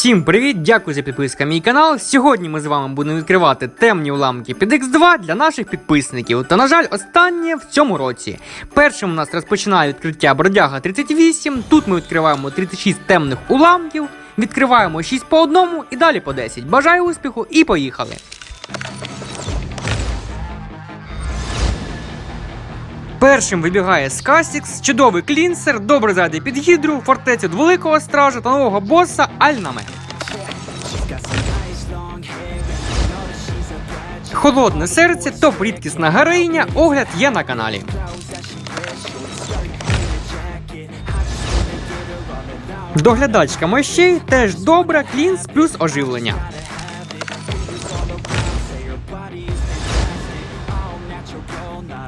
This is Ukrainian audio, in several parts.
Всім привіт! Дякую за підписку мій канал. Сьогодні ми з вами будемо відкривати темні уламки під X2 для наших підписників. Та, на жаль, останнє в цьому році. Першим у нас розпочинає відкриття Бродяга 38. Тут ми відкриваємо 36 темних уламків, відкриваємо 6 по одному і далі по 10. Бажаю успіху і поїхали! Першим вибігає Скасікс, чудовий клінсер, добре зайде під гідру, фортецю великого стража та нового боса Альнаме. Холодне серце, топ рідкісна героїня, огляд є на каналі. Доглядачка мощей теж добра, клінс плюс оживлення.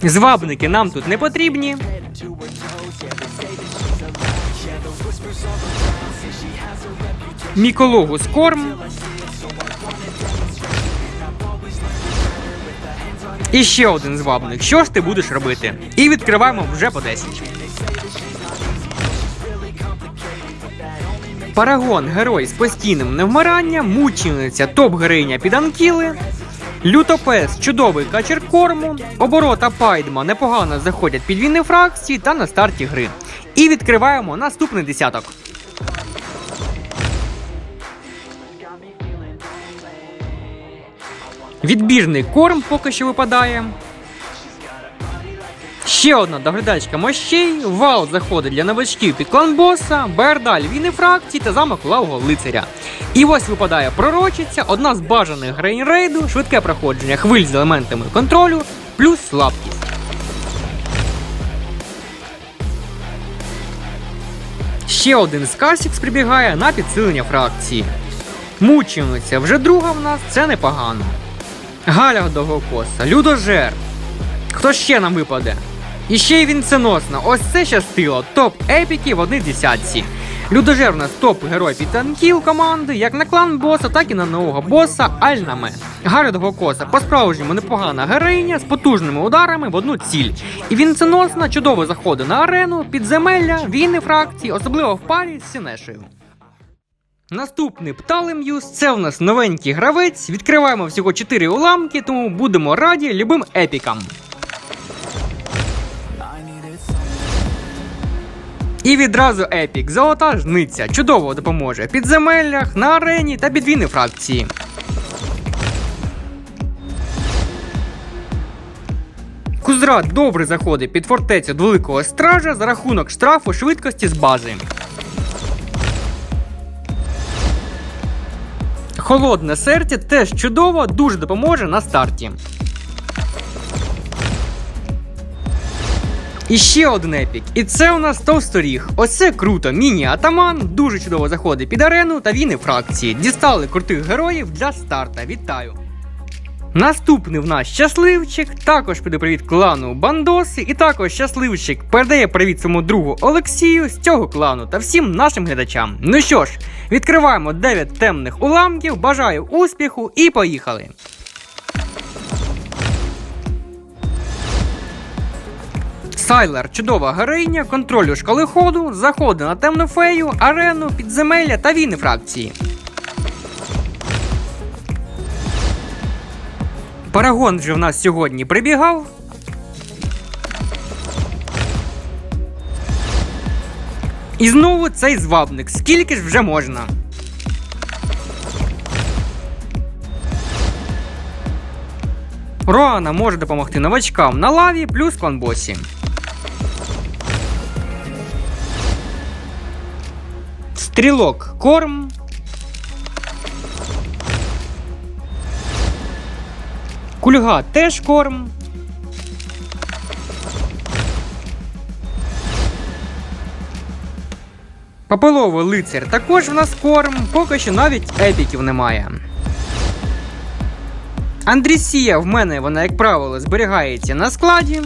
Звабники нам тут не потрібні. Мікологус корм. І ще один звабник. Що ж ти будеш робити? І відкриваємо вже по 10. Парагон герой з постійним невмиранням, мучениця топ-героїня під анкіли, Лютопес чудовий качер корму, оборота Пайдма непогано заходять під війни фракції та на старті гри. І відкриваємо наступний десяток. Відбірний корм поки що випадає. Ще одна доглядачка мощей, вал заходить для новачків під клан боса, Бердаль війни фракції та замок лавого лицаря. І ось випадає пророчиця, одна з бажаних грейн рейду, швидке проходження хвиль з елементами контролю, плюс слабкість. Ще один з Касікс прибігає на підсилення фракції. Мучениця вже друга в нас, це непогано. Галя довгокоса, людожер. Хто ще нам випаде? І ще й вінценосна. Ось це щастило. Топ епіків в одній десятці. Людожер у нас топ-герой під танків команди, як на клан боса, так і на нового боса Альнаме. Галя Довгокоса по-справжньому непогана героїня з потужними ударами в одну ціль. І вінценосна чудово заходить на арену, підземелля, війни фракції, особливо в парі з Сінешею. Наступний Пталем'юс це в нас новенький гравець. Відкриваємо всього 4 уламки, тому будемо раді любим епікам. І відразу епік. Золота жниця чудово допоможе в підземеллях, на арені та під війни фракції. Кузрат добре заходить під фортецю великого стража за рахунок штрафу швидкості з бази. Холодне серце теж чудово, дуже допоможе на старті. І ще один епік. І це у нас товсторіг. Оце круто. Міні-атаман дуже чудово заходить під арену та війни фракції. Дістали крутих героїв для старта. Вітаю! Наступний в нас щасливчик. Також піде привіт клану Бандоси. І також щасливчик передає привіт своєму другу Олексію з цього клану та всім нашим глядачам. Ну що ж, відкриваємо 9 темних уламків. Бажаю успіху і поїхали! Сайлер чудова героїня, контролю шкали ходу, заходи на темну фею, арену, підземелля та війни фракції. Парагон вже в нас сьогодні прибігав. І знову цей звабник. Скільки ж вже можна? Роана може допомогти новачкам на лаві плюс кланбосі. Стрілок корм. Кульга теж корм. Попеловий лицар також в нас корм, поки що навіть епіків немає. Андрісія в мене вона, як правило, зберігається на складі.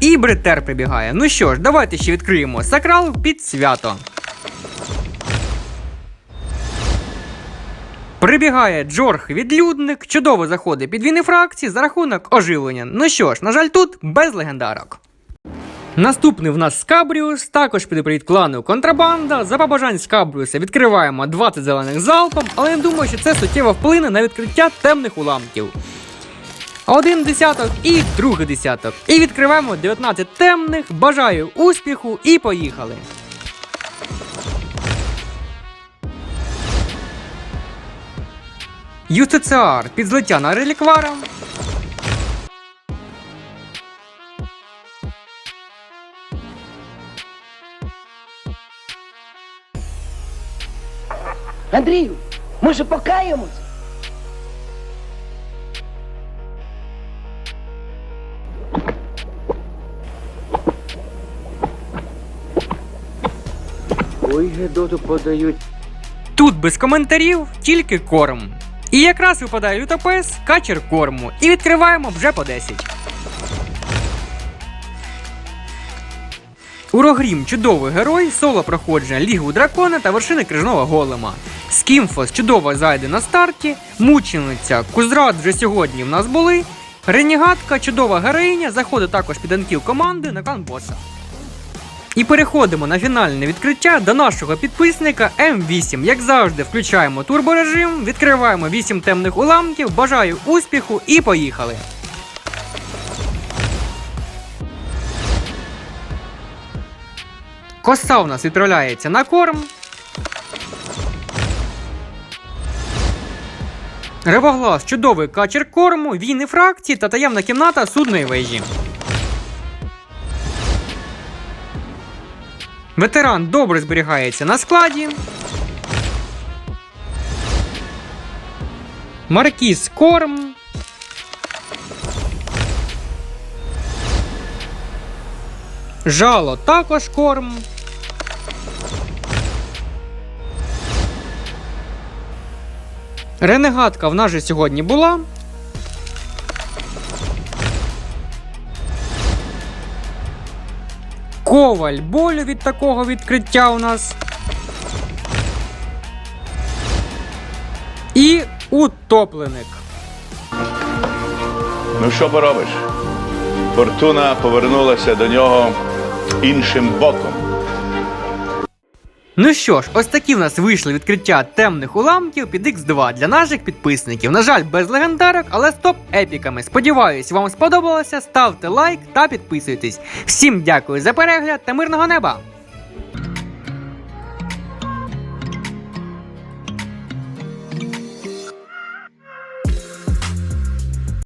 І бретер прибігає. Ну що ж, давайте ще відкриємо сакрал під свято. Прибігає Джорг відлюдник, чудово заходить під війни фракції за рахунок оживлення. Ну що ж, на жаль, тут без легендарок. Наступний в нас Скабріус, також піде привіт клану Контрабанда. За побажань Скабріуса відкриваємо 20 зелених залпом, але не думаю, що це суттєво вплине на відкриття темних уламків. Один десяток і другий десяток. І відкриваємо 19 темних. Бажаю успіху і поїхали. ЮЦЦР під злиття на реліквара. Андрію, може покаємось? Ой, Гедоту подають. Тут без коментарів, тільки корм. І якраз випадає лютопес, качер корму. І відкриваємо вже по 10. Урогрім чудовий герой, соло проходження Лігу Дракона та вершини крижного голема. Скімфос чудово зайде на старті, мучениця, Кузрат вже сьогодні в нас були. Ренігатка, чудова героїня, заходить також під анкіл команди на клан боса. І переходимо на фінальне відкриття до нашого підписника М8. Як завжди, включаємо турборежим, відкриваємо 8 темних уламків. Бажаю успіху і поїхали! Коса у нас відправляється на корм. Ревоглас чудовий качер корму, війни фракції та таємна кімната судної вежі. Ветеран добре зберігається на складі. Маркіз корм. Жало також корм. Ренегатка в нас же сьогодні була. Коваль болю від такого відкриття у нас. І утопленик. Ну що поробиш? Фортуна повернулася до нього іншим боком. Ну що ж, ось такі в нас вийшли відкриття темних уламків під X2 для наших підписників. На жаль, без легендарок, але з топ епіками. Сподіваюсь, вам сподобалося. Ставте лайк та підписуйтесь. Всім дякую за перегляд та мирного неба!